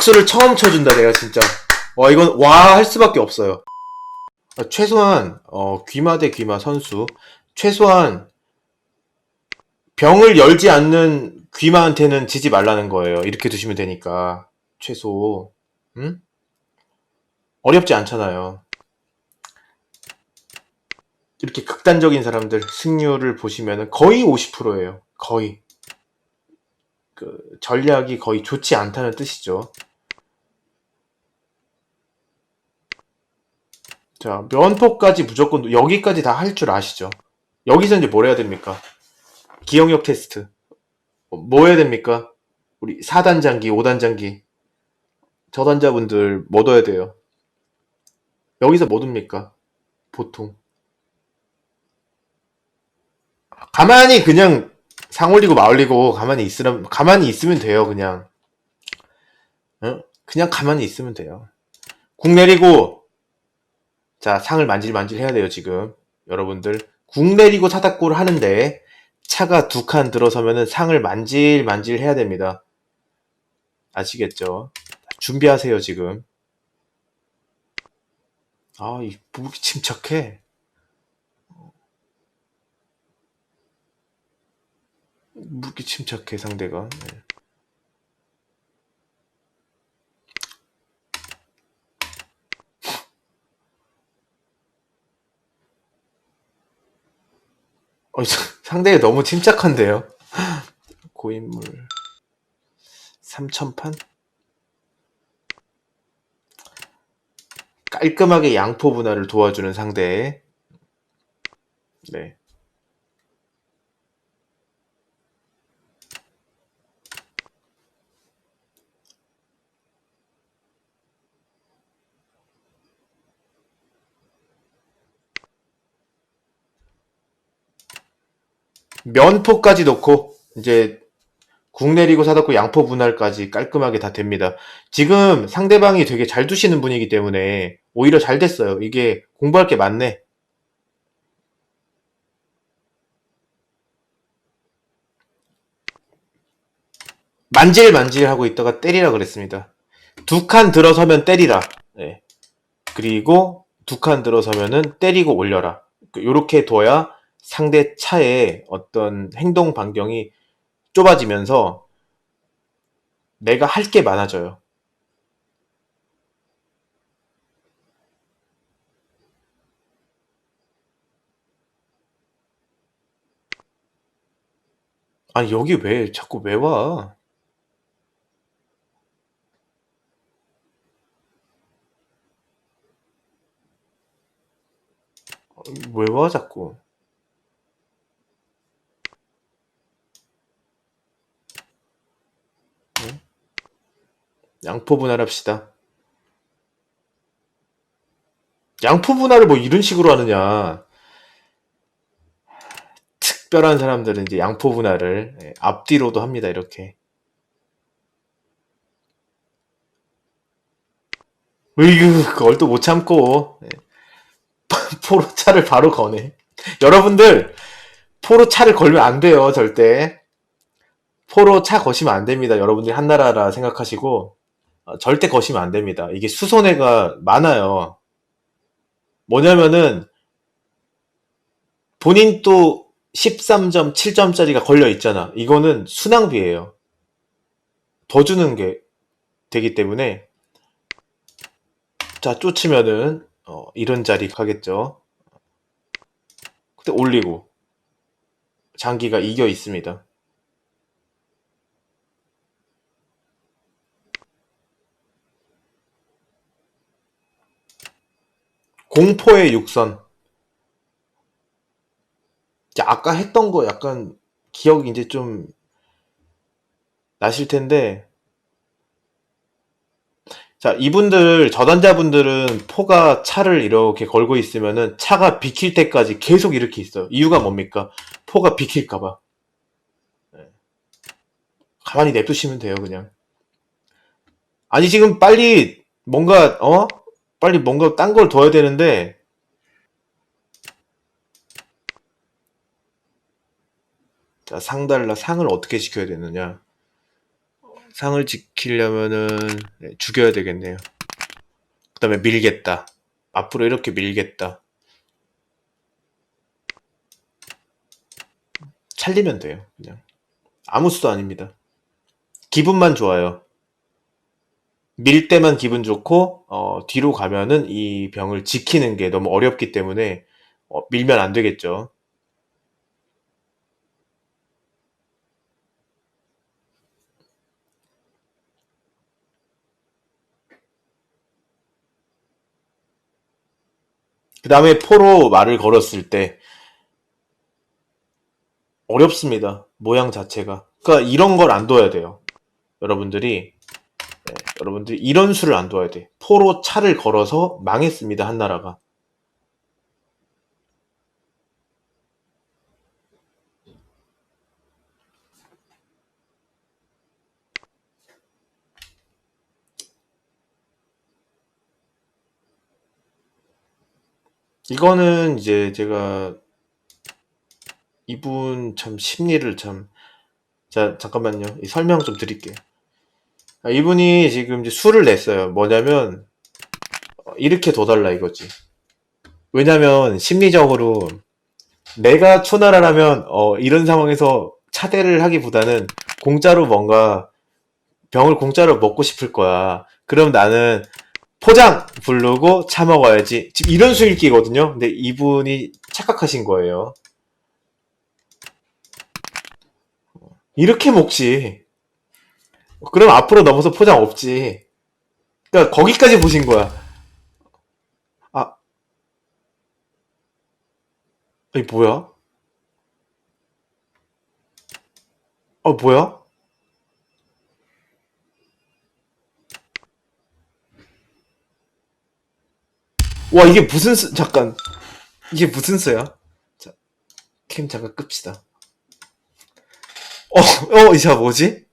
박수를 처음 쳐준다 내가 진짜. 와 이건 와 할 수밖에 없어요. 아, 최소한 어, 귀마 대 귀마 선수 최소한 병을 열지 않는 귀마한테는 지지 말라는 거예요. 이렇게 두시면 되니까 최소 응? 어렵지 않잖아요. 이렇게 극단적인 사람들 승률을 보시면 거의 50%예요. 거의 그 전략이 거의 좋지 않다는 뜻이죠. 자, 면포까지 무조건 여기까지 다 할 줄 아시죠? 여기서 이제 뭘 해야 됩니까? 기억력 테스트. 뭐 해야 됩니까? 우리 4단 장기, 5단 장기. 저단자분들 뭐 넣어야 돼요? 여기서 뭐 듭니까? 보통. 가만히 그냥 상 올리고 마 올리고 가만히 있으면 가만히 있으면 돼요, 그냥. 응? 그냥 가만히 있으면 돼요. 국 내리고 자, 상을 만질만질 해야 돼요, 지금. 여러분들. 국 내리고 사다골 하는데 차가 두 칸 들어서면은 상을 만질만질 해야 됩니다. 아시겠죠? 준비하세요, 지금. 아, 이 무기 침착해. 무기 침착해, 상대가. 네. 어, 상대가 너무 침착한데요? 고인물. 3천판? 깔끔하게 양포 분할을 도와주는 상대. 네. 면포까지 넣고 이제 국 내리고 사놓고 양포 분할까지 깔끔하게 다 됩니다. 지금 상대방이 되게 잘 두시는 분이기 때문에 오히려 잘 됐어요. 이게 공부할 게 많네. 만질 만질 하고 있다가 때리라 그랬습니다. 두 칸 들어서면 때리라. 네. 그리고 두 칸 들어서면은 때리고 올려라. 요렇게 둬야 상대 차의 어떤 행동 반경이 좁아지면서 내가 할 게 많아져요. 아니, 여기 왜, 자꾸 왜 와? 어, 왜 와, 자꾸? 양포 분할합시다. 양포 분할을 뭐 이런 식으로 하느냐. 특별한 사람들은 이제 양포 분할을 예, 앞뒤로도 합니다. 이렇게. 으이그 그걸 또 못 참고 예. 포로 차를 바로 거네. 여러분들 포로 차를 걸면 안 돼요. 절대. 포로 차 거시면 안 됩니다. 여러분들이 한나라라 생각하시고 어, 절대 거시면 안 됩니다. 이게 수손해가 많아요. 뭐냐면은 본인 또 13점, 7점짜리가 걸려 있잖아. 이거는 순항비예요. 더 주는 게 되기 때문에 자 쫓으면은 어, 이런 자리 가겠죠. 그때 올리고 장기가 이겨 있습니다. 공포의 육선. 아까 했던 거 약간 기억이 이제 좀 나실 텐데. 자, 이분들, 저단자분들은 포가 차를 이렇게 걸고 있으면은 차가 비킬 때까지 계속 이렇게 있어요. 이유가 뭡니까? 포가 비킬까봐. 네. 가만히 냅두시면 돼요, 그냥. 아니, 지금 빨리 뭔가, 어? 빨리 뭔가 딴 걸 둬야 되는데 자 상달라 상을 어떻게 지켜야 되느냐 상을 지키려면은 네, 죽여야 되겠네요. 그 다음에 밀겠다. 앞으로 이렇게 밀겠다. 찰리면 돼요. 그냥 아무 수도 아닙니다. 기분만 좋아요. 밀 때만 기분 좋고 어, 뒤로 가면은 이 병을 지키는 게 너무 어렵기 때문에 어, 밀면 안 되겠죠. 그 다음에 포로 말을 걸었을 때 어렵습니다. 모양 자체가. 그러니까 이런 걸 안 둬야 돼요. 여러분들이 네, 여러분들이 이런 수를 안 둬야 돼. 포로 차를 걸어서 망했습니다. 한 나라가. 이거는 이제 제가 이분 참 심리를 참, 자, 잠깐만요. 이 설명 좀 드릴게요. 아, 이분이 지금 이제 수를 냈어요. 뭐냐면, 어, 이렇게 둬달라 이거지. 왜냐면, 심리적으로, 내가 초나라라면, 어, 이런 상황에서 차대를 하기보다는, 공짜로 뭔가, 병을 공짜로 먹고 싶을 거야. 그럼 나는, 포장! 부르고 차 먹어야지. 지금 이런 수읽기거든요. 근데 이분이 착각하신 거예요. 이렇게 먹지. 그럼 앞으로 넘어서 포장 없지. 그러니까 거기까지 보신 거야. 아, 이 뭐야? 어, 뭐야? 와, 이게 무슨 수, 잠깐. 이게 무슨 수야? 자, 캠 잠깐 끕시다. 어, 어, 이사 뭐지?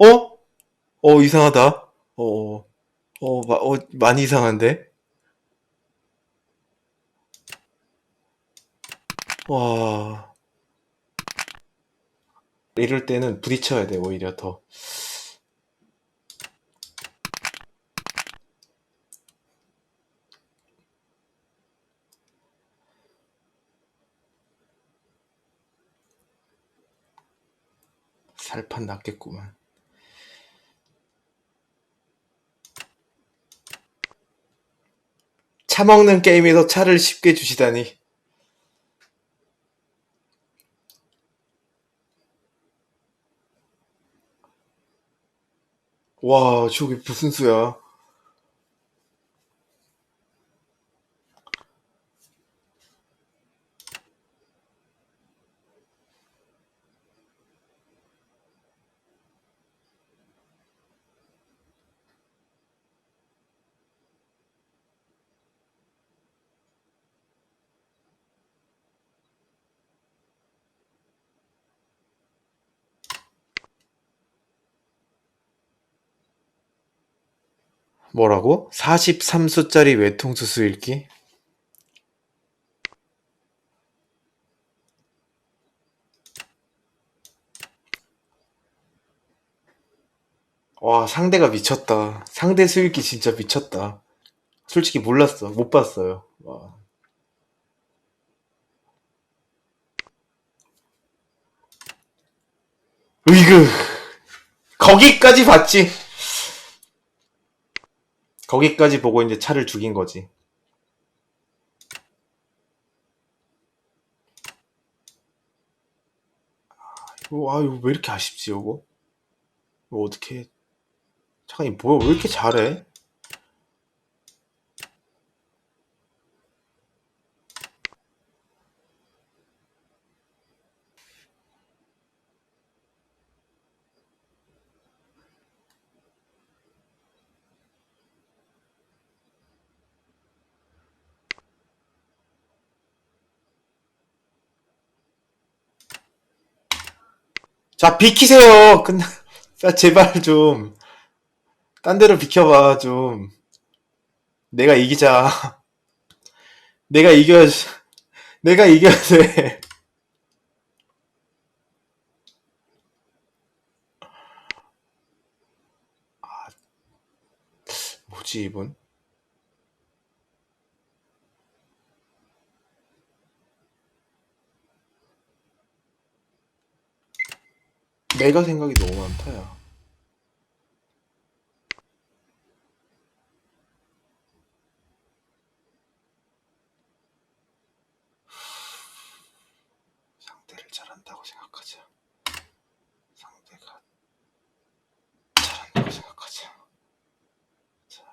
어? 어, 이상하다. 어, 어, 어, 마, 어, 많이 이상한데? 와. 이럴 때는 부딪혀야 돼, 오히려 더. 살판 났겠구만. 차 먹는 게임에서 차를 쉽게 주시다니. 와, 저게 무슨 수야? 뭐라고? 43수짜리 외통수수 읽기? 와, 상대가 미쳤다. 상대 수읽기 진짜 미쳤다. 솔직히 몰랐어. 못 봤어요. 와. 으이그. 거기까지 봤지. 거기까지 보고 이제 차를 죽인 거지. 이거, 아, 이거 왜 이렇게 아쉽지, 이거? 이거 어떻게, 잠깐, 이 뭐야, 왜 이렇게 잘해? 자, 비키세요. 끝나. 자, 제발 좀. 딴 데로 비켜봐, 좀. 내가 이기자. 내가 이겨, 내가 이겨야 돼. 아, 뭐지, 이분? 내가 생각이 너무 많다, 야. 상대를 잘한다고 생각하자. 상대가 잘한다고 생각하자. 자.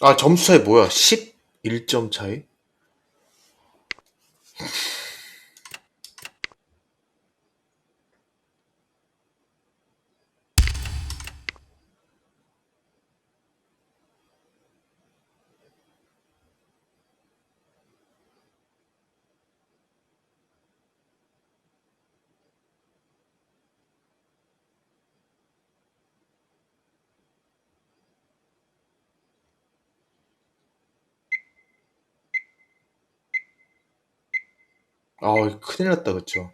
아, 점수 차이 뭐야? 11점 차이? 아, 큰일 났다, 그쵸?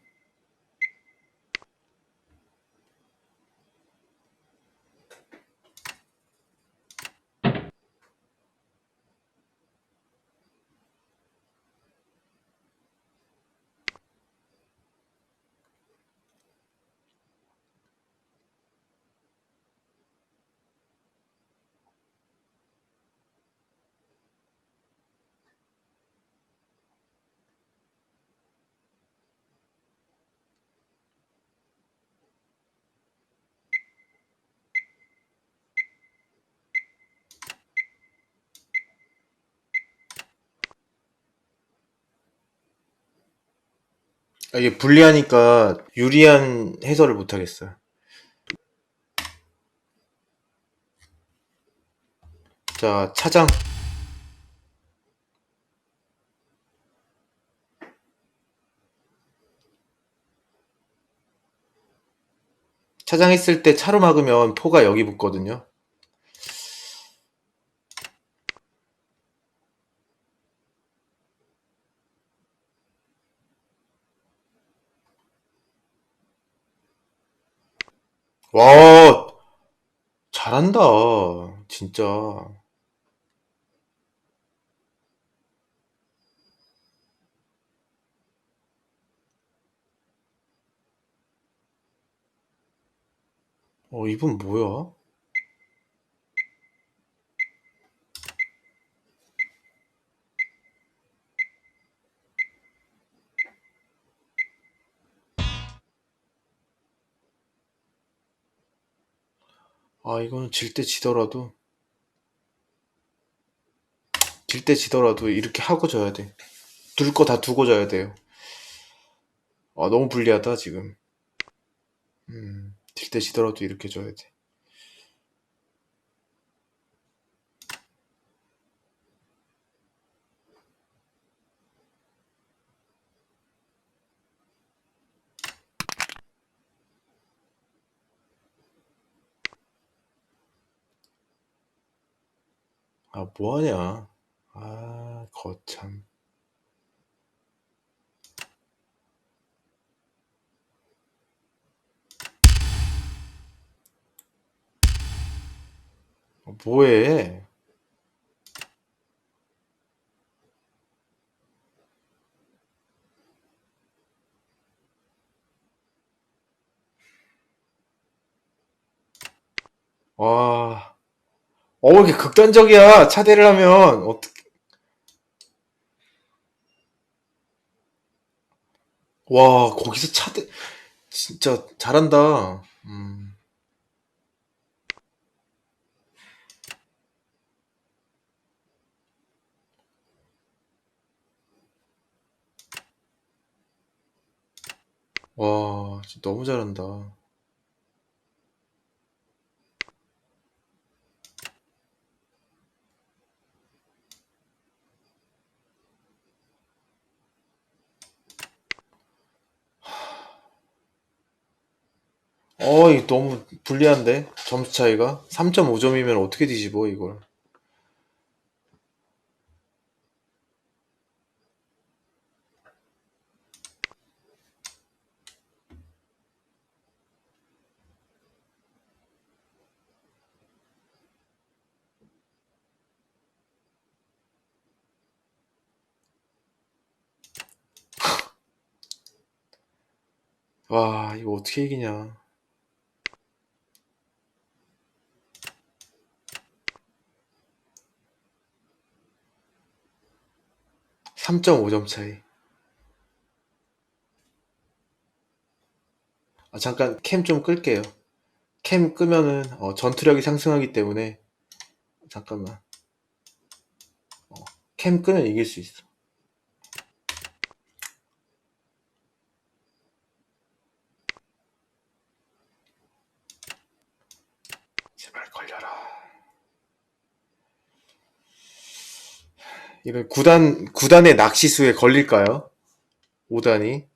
아, 이게 불리하니까 유리한 해설을 못 하겠어요. 자, 차장. 차장했을 때 차로 막으면 포가 여기 붙거든요. 와, 잘한다. 진짜. 어, 이분 뭐야? 아, 이거는 질 때 지더라도, 질 때 지더라도 이렇게 하고 져야 돼. 둘 거 다 두고 져야 돼요. 아, 너무 불리하다, 지금. 음, 질 때 지더라도 이렇게 져야 돼. 아, 뭐하냐. 아, 거참. 어, 뭐해? 와, 어, 왜 이렇게 극단적이야? 차대를 하면, 어떻게, 와, 거기서 차대, 진짜 잘한다. 음, 와, 진짜 너무 잘한다. 어이 너무 불리한데? 점수 차이가? 3.5점이면 어떻게 뒤집어 이걸? 와 이거 어떻게 이기냐? (3.5점) 차이. 아 잠깐 캠 좀 끌게요. 캠 끄면은 어, 전투력이 상승하기 때문에 잠깐만. 어, 캠 끄면 이길 수 있어 제발 걸려라 이런 구단 구단의 낚시수에 걸릴까요? 5단이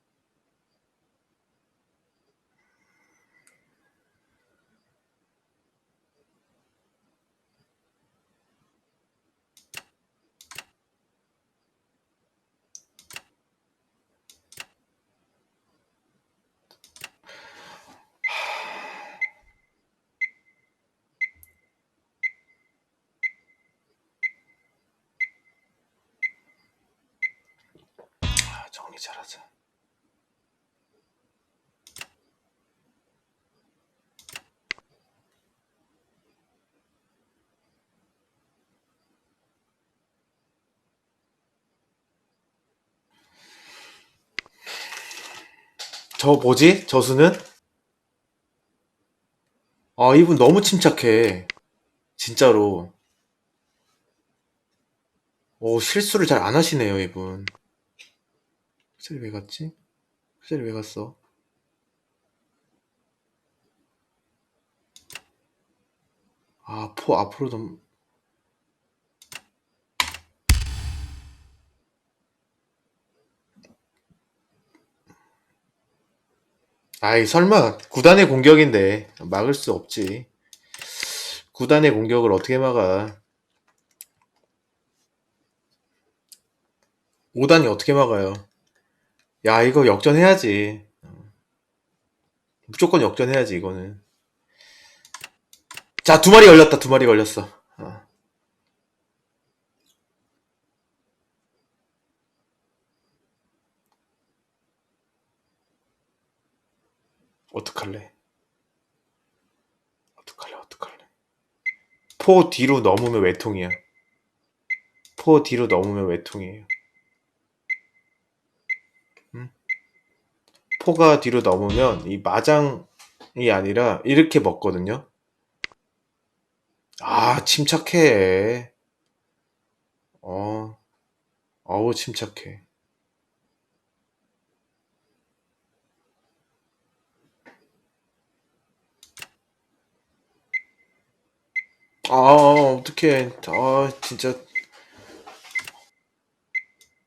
아, 정리 잘하자 저 뭐지? 저수는? 아, 이분 너무 침착해. 진짜로. 오, 실수를 잘 안 하시네요, 이분. 그 자리 왜 갔지? 그 자리 왜 갔어? 아, 포 앞으로 좀. 아이, 설마, 구단의 공격인데, 막을 수 없지. 구단의 공격을 어떻게 막아. 5단이 어떻게 막아요? 야, 이거 역전해야지. 무조건 역전해야지, 이거는. 자, 두 마리 걸렸다, 두 마리 걸렸어. 어. 어떡할래? 어떡할래, 어떡할래. 포 뒤로 넘으면 외통이야. 포 뒤로 넘으면 외통이에요. 포가 뒤로 넘으면 이 마장이 아니라 이렇게 먹거든요. 아, 침착해. 어, 어우, 침착해. 아, 어떡해. 아, 진짜.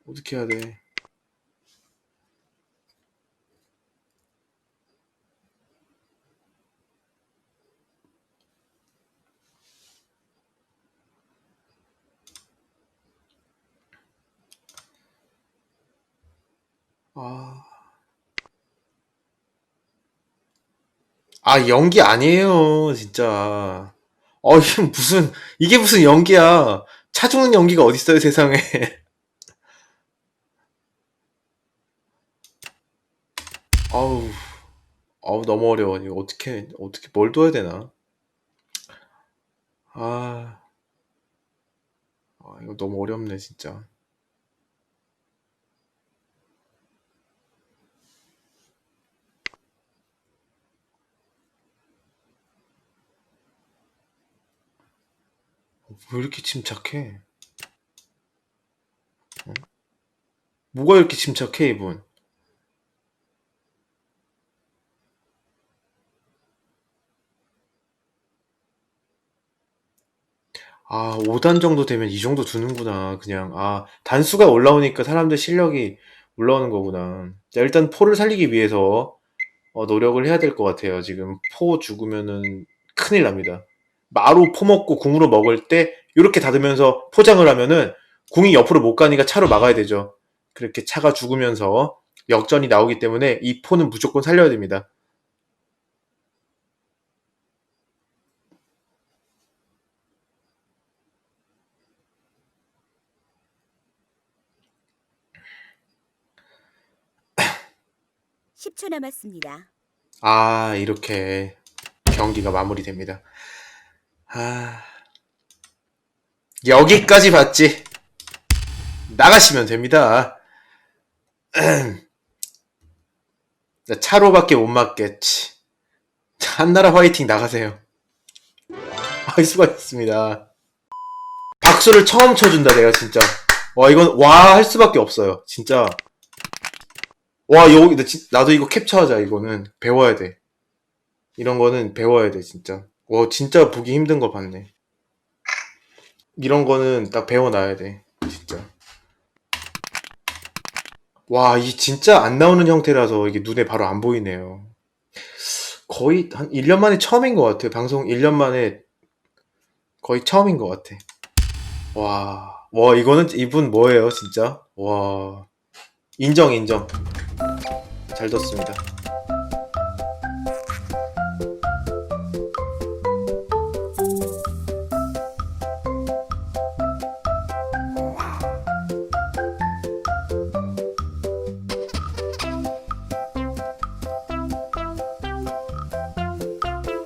어떻게 해야 돼. 아. 아, 연기 아니에요, 진짜. 어, 이게 무슨, 이게 무슨 연기야. 차 죽는 연기가 어딨어요, 세상에. 아우, 아우, 너무 어려워. 이거 어떻게, 어떻게, 뭘 둬야 되나? 아, 아, 이거 너무 어렵네, 진짜. 왜 이렇게 침착해? 어? 뭐가 이렇게 침착해, 이분? 아, 5단 정도 되면 이 정도 두는구나. 그냥, 아, 단수가 올라오니까 사람들 실력이 올라오는 거구나. 자, 일단 포를 살리기 위해서 어, 노력을 해야 될 것 같아요. 지금 포 죽으면은 큰일 납니다. 마루 포 먹고 궁으로 먹을 때 이렇게 닫으면서 포장을 하면은 궁이 옆으로 못 가니까 차로 막아야 되죠. 그렇게 차가 죽으면서 역전이 나오기 때문에 이 포는 무조건 살려야 됩니다. 10초 남았습니다. 아, 이렇게 경기가 마무리됩니다. 아, 여기까지 봤지. 나가시면 됩니다. 나 차로밖에 못 맞겠지. 한나라 화이팅 나가세요. 할 수가 있습니다. 박수를 처음 쳐준다, 내가 진짜. 와, 이건, 와, 할 수밖에 없어요. 진짜. 와, 여기, 나도 이거 캡처하자, 이거는. 배워야 돼. 이런 거는 배워야 돼, 진짜. 와, 진짜 보기 힘든 거 봤네. 이런 거는 딱 배워놔야 돼, 진짜. 와, 이 진짜 안 나오는 형태라서 이게 눈에 바로 안 보이네요. 거의 한 1년 만에 처음인 것 같아요. 방송 1년 만에 거의 처음인 것 같아. 와, 와, 이거는 이분 뭐예요, 진짜? 와, 인정, 인정. 잘 뒀습니다.